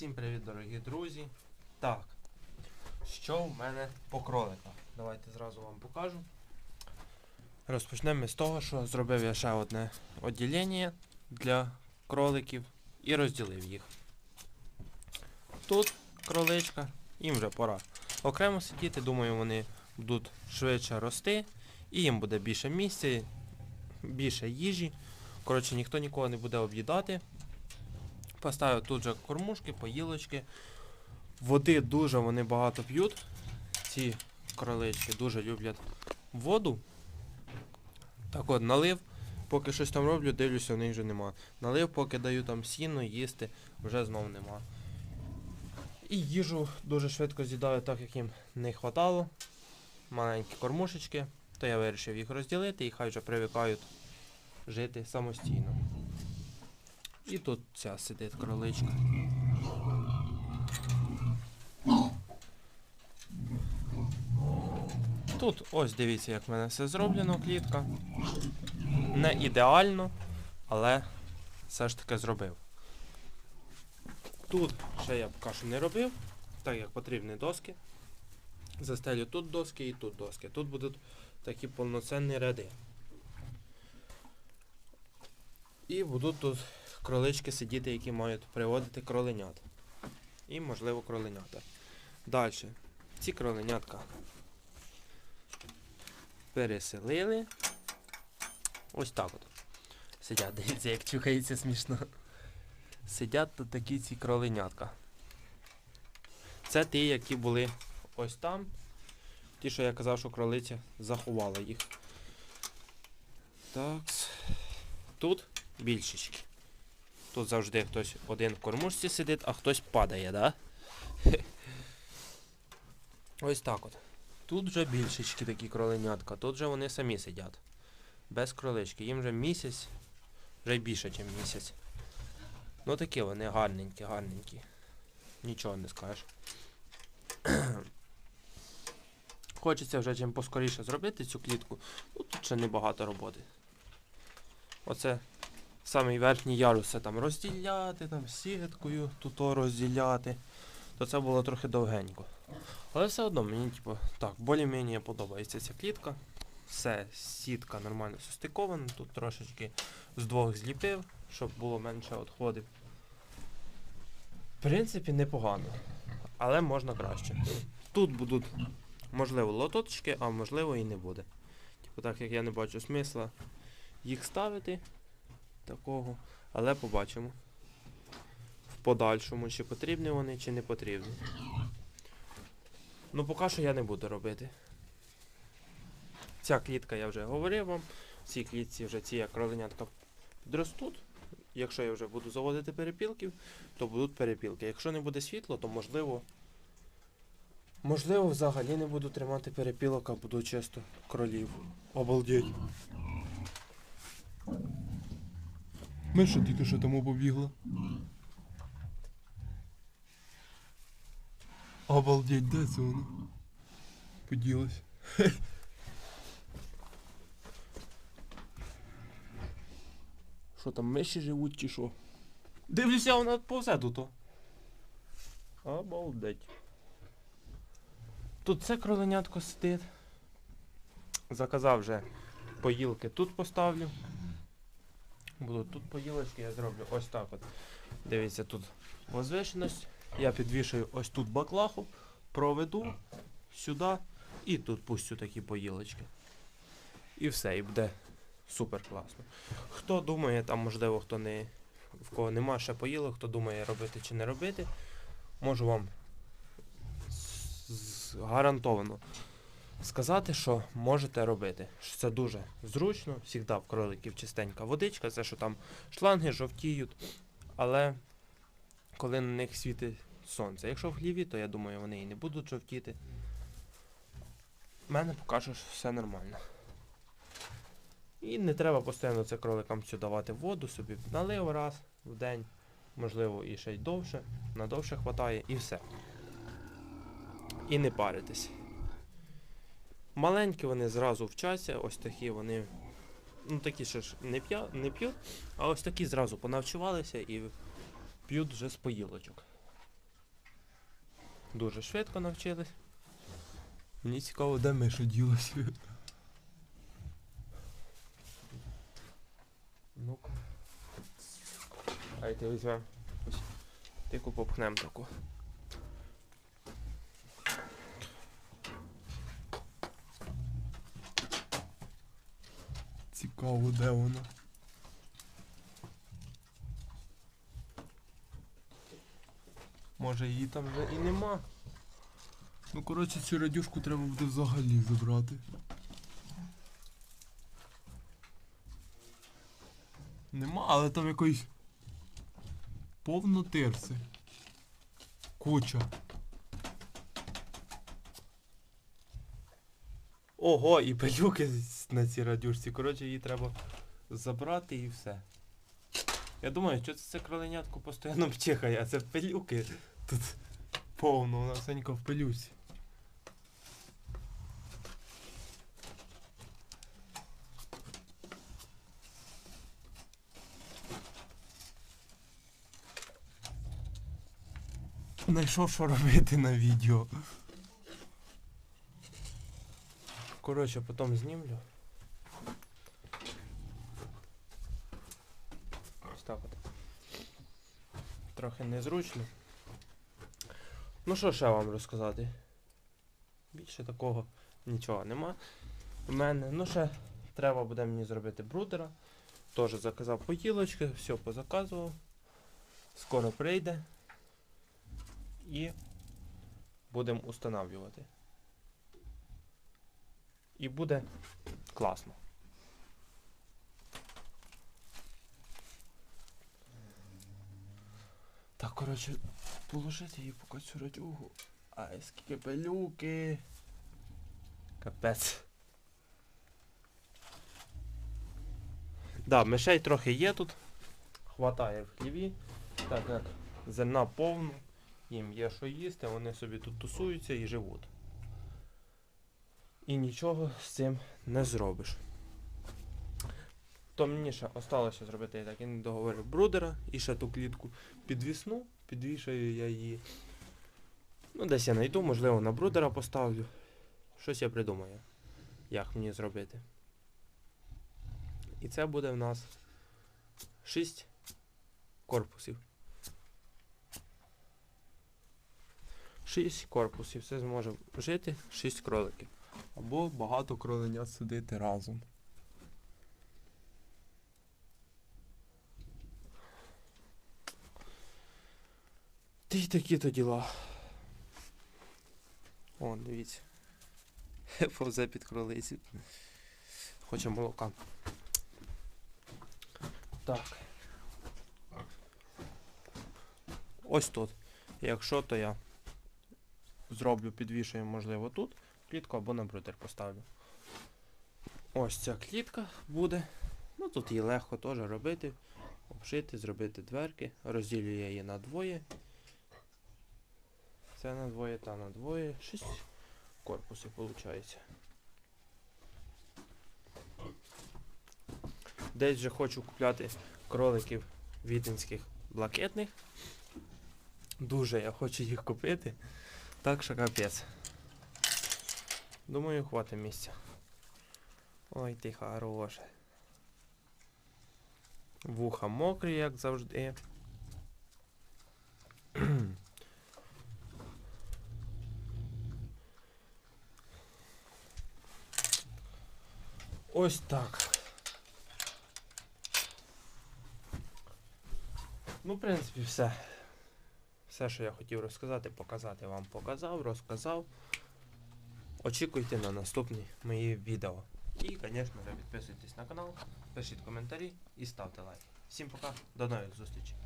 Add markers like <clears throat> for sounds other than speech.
Всім привіт, дорогі друзі. Так, що в мене по кроликах? Давайте зразу вам покажу. Розпочнемо з того, що зробив я ще одне відділення для кроликів і розділив їх. Тут кроличка, їм вже пора окремо сидіти, думаю, вони будуть швидше рости, і їм буде більше місця, більше їжі. Коротше, ніхто нікого не буде об'їдати. Поставив тут же кормушки, поїлочки. Води дуже вони багато п'ють. Ці кролички дуже люблять воду. Так от, налив, поки щось там роблю, дивлюся, в них вже нема. Налив, поки даю там сіно, їсти, вже знов нема. І їжу дуже швидко з'їдаю, так як їм не хватало. Маленькі кормушечки, то я вирішив їх розділити і хай вже привикають жити самостійно. І тут ця сидить кроличка. Тут ось дивіться, як в мене все зроблено, клітка. Не ідеально, але все ж таки зробив. Тут ще я поки що не робив, так як потрібні доски. Застелю тут доски і тут доски. Тут будуть такі повноцінні ряди. І будуть тут кролички сидіти, які мають приводити кроленят. І, можливо, кроленята. Далі. Ці кроленятка переселили. Ось так от. Сидять, дивіться, як чухається смішно. Сидять тут такі ці кроленятка. Це ті, які були ось там. Ті, що я казав, що кролиця заховала їх. Так. Тут більшечки. Тут завжди хтось один в кормушці сидить, а хтось падає, да? <laughs> Ось так от. Тут вже більшечки такі кроленятка, тут вже вони самі сидять. Без кролички. Їм вже місяць, вже більше, ніж місяць. Ну такі вони гарненькі, гарненькі. Нічого не скажеш. <clears throat> Хочеться вже чим поскоріше зробити цю клітку. Ну тут ще небагато роботи. Оце самий верхній ярус там розділяти, там сіткою, тут розділяти. То це було трохи довгенько. Але все одно мені, типу, так, більш-менш подобається ця клітка. Все, сітка нормально состикована. Тут трошечки з двох зліпив, щоб було менше відходів. В принципі, непогано. Але можна краще. Тут будуть, можливо, лоточки, а можливо і не буде. Типу, так як я не бачу смисла їх ставити такого, але побачимо. В подальшому, чи потрібні вони, чи не потрібні. Ну, поки що я не буду робити. Ця клітка я вже говорив вам. Цій клітці вже ці як кроленятка підростуть. Якщо я вже буду заводити перепілків, то будуть перепілки. Якщо не буде світло, то можливо. Можливо, взагалі не буду тримати перепілок, а буду чисто кролів. Обалдеть. Миша тільки що тому побігла. Обалдеть, де це воно? Поділась. Що там, миші живуть чи що? Дивлюся, вона повзе тут. Обалдеть. Тут це кроленятко сидить. Заказав вже поїлки тут поставлю. Будуть тут поїлочки, я зроблю ось так от. Дивіться, тут возвишеність. Я підвішую ось тут баклаху, проведу сюди і тут пустю такі поїлочки. І все, і буде супер класно. Хто думає, там можливо хто не в кого нема ще поїлок, хто думає робити чи не робити, можу вам гарантовано сказати, що можете робити. Це дуже зручно, завжди в кроликів чистенька водичка, це що там шланги жовтіють, але коли на них світить сонце. Якщо в хліві, то я думаю, вони і не будуть жовтіти. У мене поки що все нормально. І не треба постійно це кроликам цю давати воду, собі налив раз в день, можливо, і ще й довше, надовше хватає, і все. І не паритись. Маленькі вони зразу вчаться, ось такі вони. Ну такі ще ж не, не п'ють, а ось такі зразу понавчувалися і п'ють вже з поїлочок. дуже швидко навчились. Мені цікаво, де Миша ділася. Ну-ка. Давайте візьмемо. Ось. Тику попхнемо таку. Цікаво, де вона. Може її там вже і нема. Ну, коротше, цю радюшку треба буде взагалі забрати. Нема, але там якоїсь повно тирси. Куча. Ого, і пилюки на цій радюшці. Коротше, її треба забрати і все. Я думаю, що це, це кроленятко постійно чихає, а це пилюки. Тут повно, вона всенька в пилюці. Знайшов, що робити на відео. Коротше, потім знімлю. От. Трохи незручно. Ну що ще вам розказати? Більше такого нічого нема. У мене, ну ще треба буде мені зробити брудера. Теж заказав поїлочки, все позаказував. Скоро прийде. І будемо устанавлювати. І буде класно. Так, коротше, положити її поки цю радюгу. Ай, скільки пилюки. Капець. Да, мишей трохи є тут. Хватає в хліві. Так як зерна повно, їм є що їсти, вони собі тут тусуються і живуть. І нічого з цим не зробиш. То мені ще осталося зробити, я так і не договорив брудера і ще ту клітку підвісну, підвішаю я її. Ну, десь я знайду, можливо, на брудера поставлю. Щось я придумаю, як мені зробити. І це буде в нас 6 корпусів. 6 корпусів. Це зможе жити 6 кроликів. Або багато кроленят сидити разом. Ти й такі то діла. О, дивіться. <laughs> Повзе під кролиці. Хоче молока. Так. Ось тут. Якщо, то я зроблю, підвішую, можливо, тут клітку або на брудер поставлю. Ось ця клітка буде. Ну тут її легко теж робити. Обшити, зробити дверки. Розділю я її на двоє. Це на двоє, та на двоє. Шість корпусів виходить. Десь вже хочу купляти кроликів віденських блакитних. Дуже я хочу їх купити. Так що капець. Думаю, хватить місця. Ой, ти хороше. Вуха мокрі, як завжди. <clears throat> Ось так. Ну, в принципі, все. Все, що я хотів розказати, показати вам показав, розказав. Очікуйте на наступні мої відео. І, звісно, підписуйтесь на канал, пишіть коментарі і ставте лайк. Всім пока, до нових зустрічей.